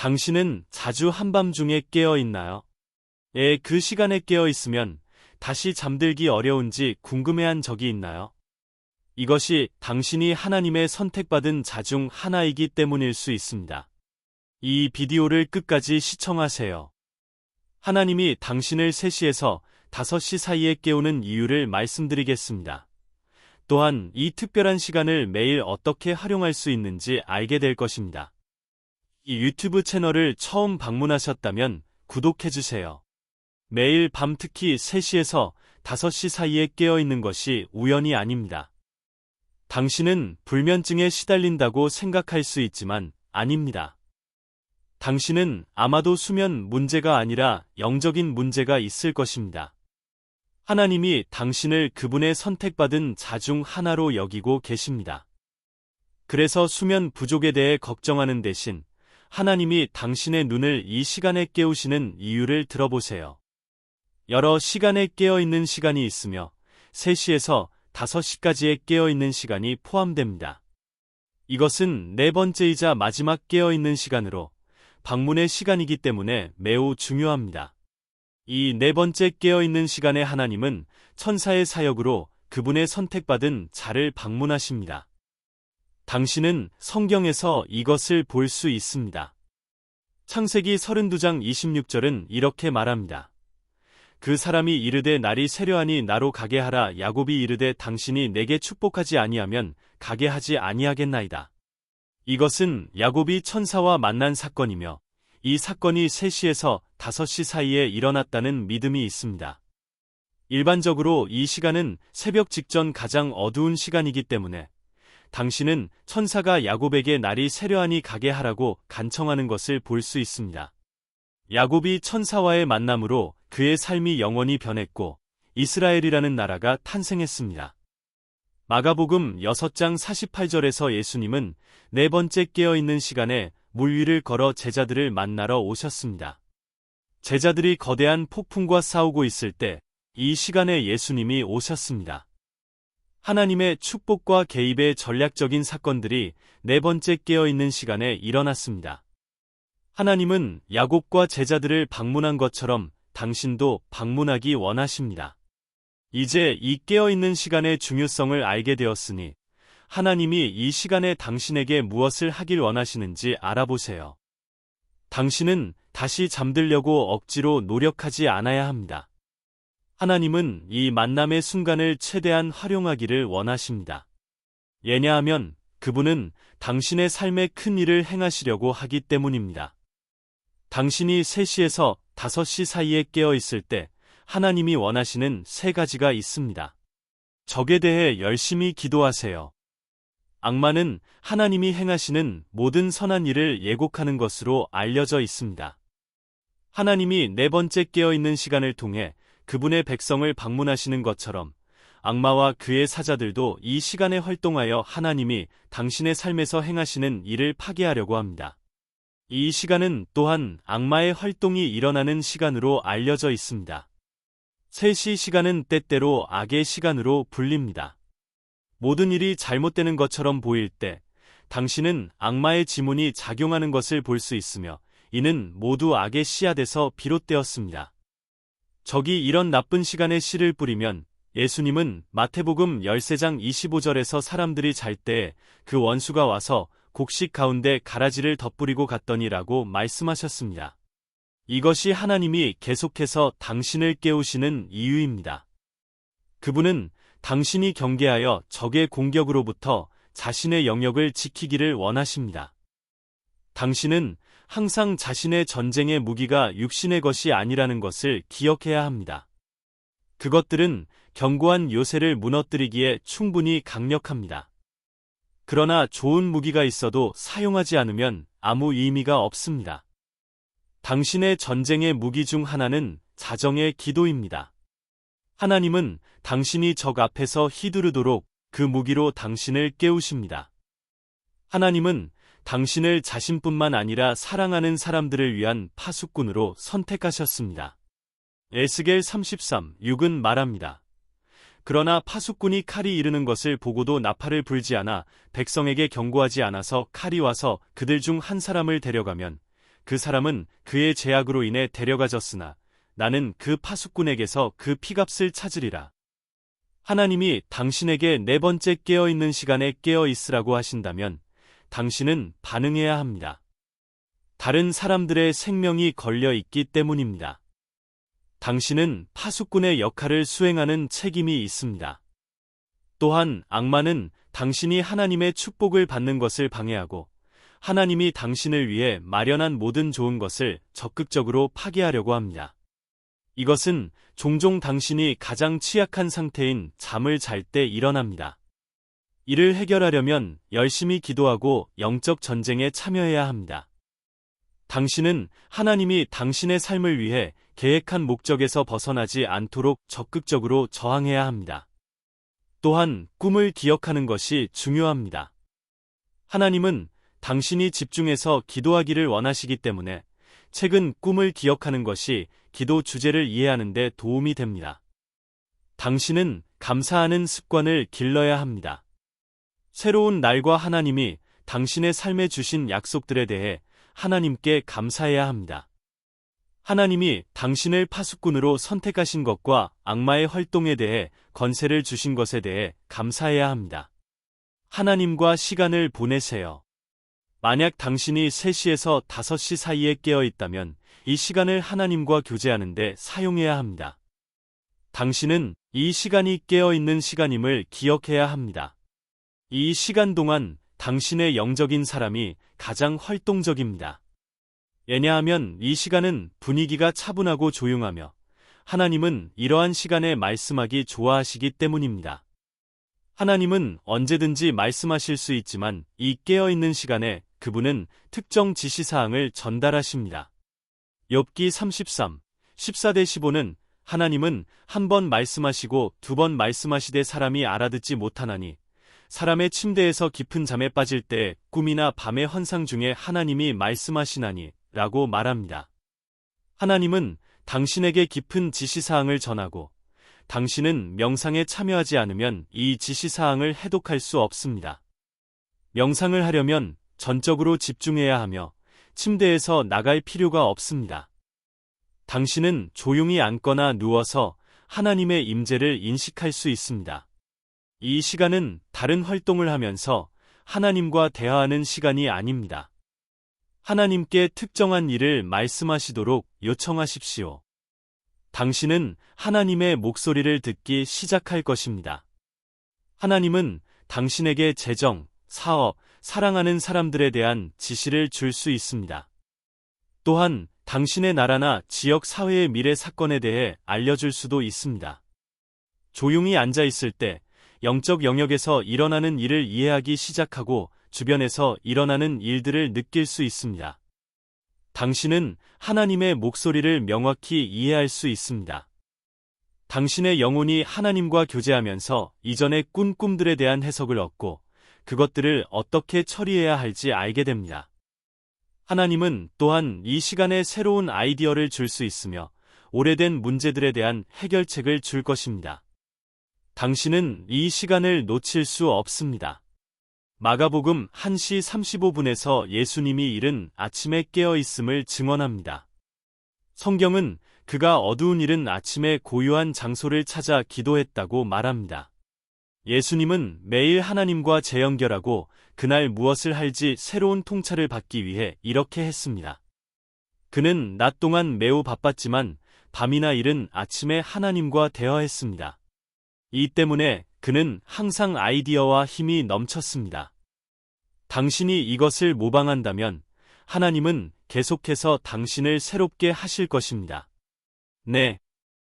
당신은 자주 한밤중에 깨어 있나요? 예, 그 시간에 깨어 있으면 다시 잠들기 어려운지 궁금해한 적이 있나요? 이것이 당신이 하나님의 선택받은 자 중 하나이기 때문일 수 있습니다. 이 비디오를 끝까지 시청하세요. 하나님이 당신을 3시에서 5시 사이에 깨우는 이유를 말씀드리겠습니다. 또한 이 특별한 시간을 매일 어떻게 활용할 수 있는지 알게 될 것입니다. 이 유튜브 채널을 처음 방문하셨다면 구독해주세요. 매일 밤 특히 3시에서 5시 사이에 깨어 있는 것이 우연이 아닙니다. 당신은 불면증에 시달린다고 생각할 수 있지만 아닙니다. 당신은 아마도 수면 문제가 아니라 영적인 문제가 있을 것입니다. 하나님이 당신을 그분의 선택받은 자 중 하나로 여기고 계십니다. 그래서 수면 부족에 대해 걱정하는 대신 하나님이 당신의 눈을 이 시간에 깨우시는 이유를 들어보세요. 여러 시간에 깨어 있는 시간이 있으며 3시에서 5시까지의 깨어 있는 시간이 포함됩니다. 이것은 네 번째이자 마지막 깨어 있는 시간으로 방문의 시간이기 때문에 매우 중요합니다. 이 네 번째 깨어 있는 시간에 하나님은 천사의 사역으로 그분의 선택받은 자를 방문하십니다. 당신은 성경에서 이것을 볼 수 있습니다. 창세기 32장 26절은 이렇게 말합니다. 그 사람이 이르되 날이 세려하니 나로 가게 하라 야곱이 이르되 당신이 내게 축복하지 아니하면 가게 하지 아니하겠나이다. 이것은 야곱이 천사와 만난 사건이며 이 사건이 3시에서 5시 사이에 일어났다는 믿음이 있습니다. 일반적으로 이 시간은 새벽 직전 가장 어두운 시간이기 때문에 당신은 천사가 야곱에게 날이 세려하니 가게 하라고 간청하는 것을 볼 수 있습니다. 야곱이 천사와의 만남으로 그의 삶이 영원히 변했고 이스라엘이라는 나라가 탄생했습니다. 마가복음 6장 48절에서 예수님은 네 번째 깨어있는 시간에 물 위를 걸어 제자들을 만나러 오셨습니다. 제자들이 거대한 폭풍과 싸우고 있을 때 이 시간에 예수님이 오셨습니다. 하나님의 축복과 개입의 전략적인 사건들이 네 번째 깨어있는 시간에 일어났습니다. 하나님은 야곱과 제자들을 방문한 것처럼 당신도 방문하기 원하십니다. 이제 이 깨어있는 시간의 중요성을 알게 되었으니 하나님이 이 시간에 당신에게 무엇을 하길 원하시는지 알아보세요. 당신은 다시 잠들려고 억지로 노력하지 않아야 합니다. 하나님은 이 만남의 순간을 최대한 활용하기를 원하십니다. 왜냐하면 그분은 당신의 삶에 큰 일을 행하시려고 하기 때문입니다. 당신이 3시에서 5시 사이에 깨어 있을 때 하나님이 원하시는 세 가지가 있습니다. 적에 대해 열심히 기도하세요. 악마는 하나님이 행하시는 모든 선한 일을 예곡하는 것으로 알려져 있습니다. 하나님이 네 번째 깨어 있는 시간을 통해 그분의 백성을 방문하시는 것처럼 악마와 그의 사자들도 이 시간에 활동하여 하나님이 당신의 삶에서 행하시는 일을 파괴하려고 합니다. 이 시간은 또한 악마의 활동이 일어나는 시간으로 알려져 있습니다. 3시 시간은 때때로 악의 시간으로 불립니다. 모든 일이 잘못되는 것처럼 보일 때 당신은 악마의 지문이 작용하는 것을 볼 수 있으며 이는 모두 악의 씨앗에서 비롯되었습니다. 적이 이런 나쁜 시간에 씨를 뿌리면 예수님은 마태복음 13장 25절에서 사람들이 잘때그 원수가 와서 곡식 가운데 가라지를 덧뿌리고 갔더니라고 말씀하셨습니다. 이것이 하나님이 계속해서 당신을 깨우시는 이유입니다. 그분은 당신이 경계하여 적의 공격으로부터 자신의 영역을 지키기를 원하십니다. 당신은 항상 자신의 전쟁의 무기가 육신의 것이 아니라는 것을 기억해야 합니다. 그것들은 견고한 요새를 무너뜨리기에 충분히 강력합니다. 그러나 좋은 무기가 있어도 사용하지 않으면 아무 의미가 없습니다. 당신의 전쟁의 무기 중 하나는 자정의 기도입니다. 하나님은 당신이 적 앞에서 휘두르도록 그 무기로 당신을 깨우십니다. 하나님은 당신을 자신뿐만 아니라 사랑하는 사람들을 위한 파수꾼으로 선택하셨습니다. 에스겔 33, 6은 말합니다. 그러나 파수꾼이 칼이 이르는 것을 보고도 나팔을 불지 않아 백성에게 경고하지 않아서 칼이 와서 그들 중 한 사람을 데려가면 그 사람은 그의 제약으로 인해 데려가졌으나 나는 그 파수꾼에게서 그 피값을 찾으리라. 하나님이 당신에게 네 번째 깨어있는 시간에 깨어있으라고 하신다면 당신은 반응해야 합니다. 다른 사람들의 생명이 걸려 있기 때문입니다. 당신은 파수꾼의 역할을 수행하는 책임이 있습니다. 또한 악마는 당신이 하나님의 축복을 받는 것을 방해하고 하나님이 당신을 위해 마련한 모든 좋은 것을 적극적으로 파괴하려고 합니다. 이것은 종종 당신이 가장 취약한 상태인 잠을 잘 때 일어납니다. 이를 해결하려면 열심히 기도하고 영적 전쟁에 참여해야 합니다. 당신은 하나님이 당신의 삶을 위해 계획한 목적에서 벗어나지 않도록 적극적으로 저항해야 합니다. 또한 꿈을 기억하는 것이 중요합니다. 하나님은 당신이 집중해서 기도하기를 원하시기 때문에 책은 꿈을 기억하는 것이 기도 주제를 이해하는 데 도움이 됩니다. 당신은 감사하는 습관을 길러야 합니다. 새로운 날과 하나님이 당신의 삶에 주신 약속들에 대해 하나님께 감사해야 합니다. 하나님이 당신을 파수꾼으로 선택하신 것과 악마의 활동에 대해 건세를 주신 것에 대해 감사해야 합니다. 하나님과 시간을 보내세요. 만약 당신이 3시에서 5시 사이에 깨어 있다면 이 시간을 하나님과 교제하는데 사용해야 합니다. 당신은 이 시간이 깨어 있는 시간임을 기억해야 합니다. 이 시간 동안 당신의 영적인 사람이 가장 활동적입니다. 왜냐하면 이 시간은 분위기가 차분하고 조용하며 하나님은 이러한 시간에 말씀하기 좋아하시기 때문입니다. 하나님은 언제든지 말씀하실 수 있지만 이 깨어있는 시간에 그분은 특정 지시사항을 전달하십니다. 엽기 33, 14대 15는 하나님은 한 번 말씀하시고 두 번 말씀하시되 사람이 알아듣지 못하나니 사람의 침대에서 깊은 잠에 빠질 때 꿈이나 밤의 환상 중에 하나님이 말씀하시나니 라고 말합니다. 하나님은 당신에게 깊은 지시사항을 전하고 당신은 명상에 참여하지 않으면 이 지시사항을 해독할 수 없습니다. 명상을 하려면 전적으로 집중해야 하며 침대에서 나갈 필요가 없습니다. 당신은 조용히 앉거나 누워서 하나님의 임재를 인식할 수 있습니다. 이 시간은 다른 활동을 하면서 하나님과 대화하는 시간이 아닙니다. 하나님께 특정한 일을 말씀하시도록 요청하십시오. 당신은 하나님의 목소리를 듣기 시작할 것입니다. 하나님은 당신에게 재정, 사업, 사랑하는 사람들에 대한 지시를 줄 수 있습니다. 또한 당신의 나라나 지역 사회의 미래 사건에 대해 알려줄 수도 있습니다. 조용히 앉아 있을 때 영적 영역에서 일어나는 일을 이해하기 시작하고 주변에서 일어나는 일들을 느낄 수 있습니다. 당신은 하나님의 목소리를 명확히 이해할 수 있습니다. 당신의 영혼이 하나님과 교제하면서 이전의 꾼 꿈들에 대한 해석을 얻고 그것들을 어떻게 처리해야 할지 알게 됩니다. 하나님은 또한 이 시간에 새로운 아이디어를 줄 수 있으며 오래된 문제들에 대한 해결책을 줄 것입니다. 당신은 이 시간을 놓칠 수 없습니다. 마가복음 1시 35분에서 예수님이 이른 아침에 깨어 있음을 증언합니다. 성경은 그가 어두운 이른 아침에 고요한 장소를 찾아 기도했다고 말합니다. 예수님은 매일 하나님과 재연결하고 그날 무엇을 할지 새로운 통찰을 받기 위해 이렇게 했습니다. 그는 낮 동안 매우 바빴지만 밤이나 이른 아침에 하나님과 대화했습니다. 이 때문에 그는 항상 아이디어와 힘이 넘쳤습니다. 당신이 이것을 모방한다면 하나님은 계속해서 당신을 새롭게 하실 것입니다. 네,